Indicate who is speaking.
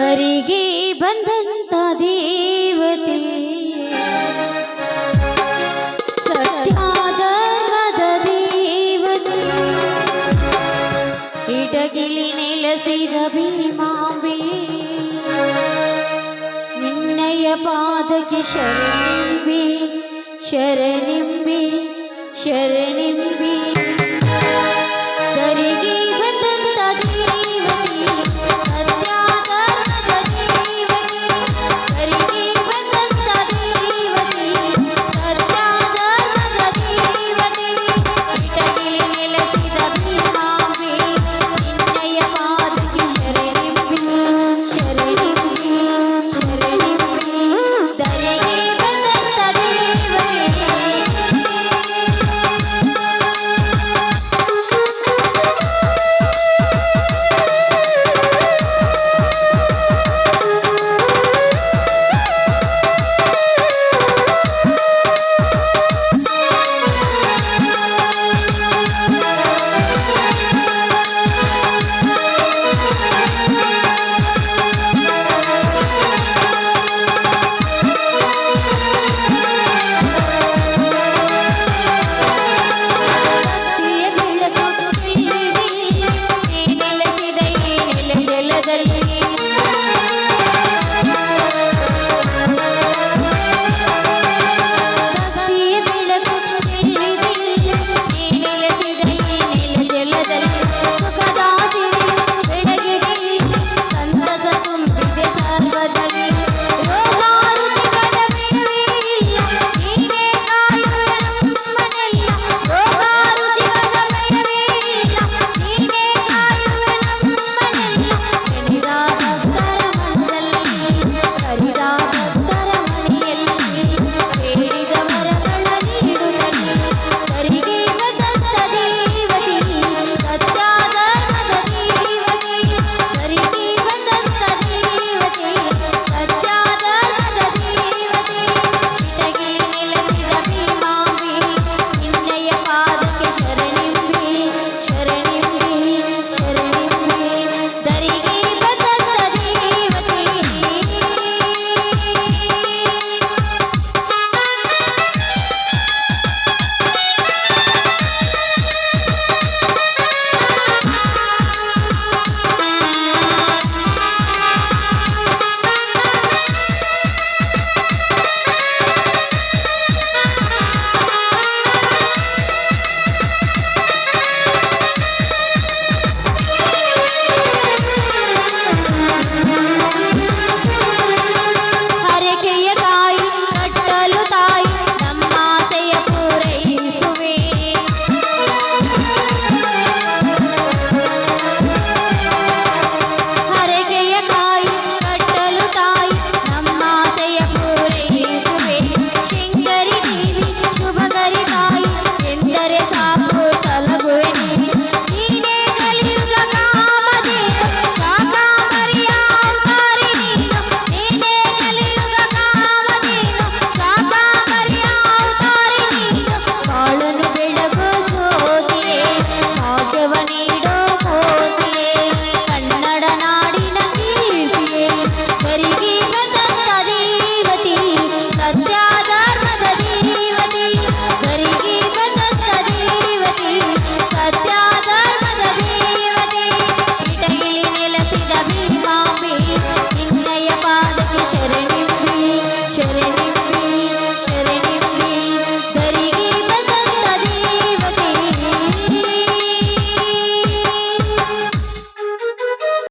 Speaker 1: ಹರಿಗೆ ಬಂದಂತ ದೇವತೆ. ಸತ್ಯಾಧರ್ಮದ ದೇವತೆ. ಇಟಗಿಲಿ ನೆಲೆಸಿದ ಭೀಮಾಂಬೆ. ನಿನ್ನಯ ಪಾದಕ್ಕೆ ಶರಣಿಂಬೆ ಶರಣಿಂಬೆ ಶರಣಿಂಬೆ.